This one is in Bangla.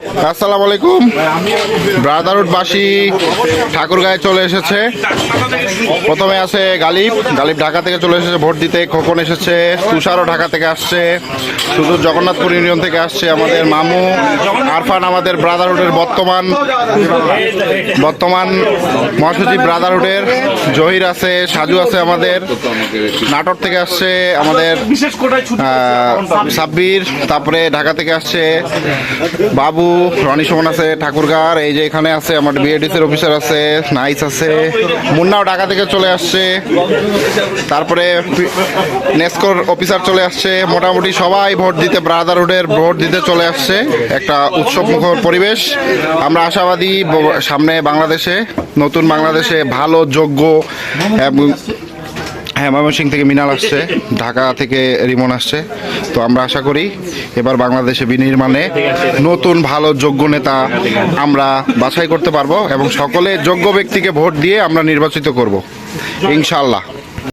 আসসালামু আলাইকুম। ব্রাদারউডবাসী ঠাকুরগাঁয়ে চলে এসেছে। প্রথমে আছে গালিব। গালিব ঢাকা থেকে চলে এসেছে, ভোট দিতে খোকন এসেছে, তুষারও ঢাকা থেকে আসছে শুধু জগন্নাথপুর ইউনিয়ন থেকে আসছে আমাদের মামু, আরফান আমাদের ব্রাদারহুডের বর্তমান বর্তমান মহাসচিব ব্রাদারহুডের, জহির আছে, সাজু আছে আমাদের নাটক থেকে আসছে আমাদের সাব্বির, তারপরে ঢাকা থেকে আসছে বাবু রনি সুমন আছে, ঠাকুরগার, এই যে এখানে আছে, আমার বিএডিসির অফিসার আছে, নাইস আছে, মুন্নাও ঢাকা থেকে চলে আসছে, তারপরে নেস্কোর অফিসার চলে আসছে, মোটামুটি সবাই ভোট দিতে ব্রাদারহুডের ভোট দিতে চলে আসছে, একটা উৎসব মুখর পরিবেশ। আমরা আশাবাদী সামনে বাংলাদেশে, নতুন বাংলাদেশে ভালো, যোগ্য হ্যাঁ ময়মনসিং থেকে মিনাল আসছে, ঢাকা থেকে রিমন আসছে। তো আমরা আশা করি এবার বাংলাদেশে বিনির্মাণে নতুন ভালো যোগ্য নেতা আমরা বাছাই করতে পারব এবং সকলে যোগ্য ব্যক্তিকে ভোট দিয়ে আমরা নির্বাচিত করব। ইনশাল্লাহ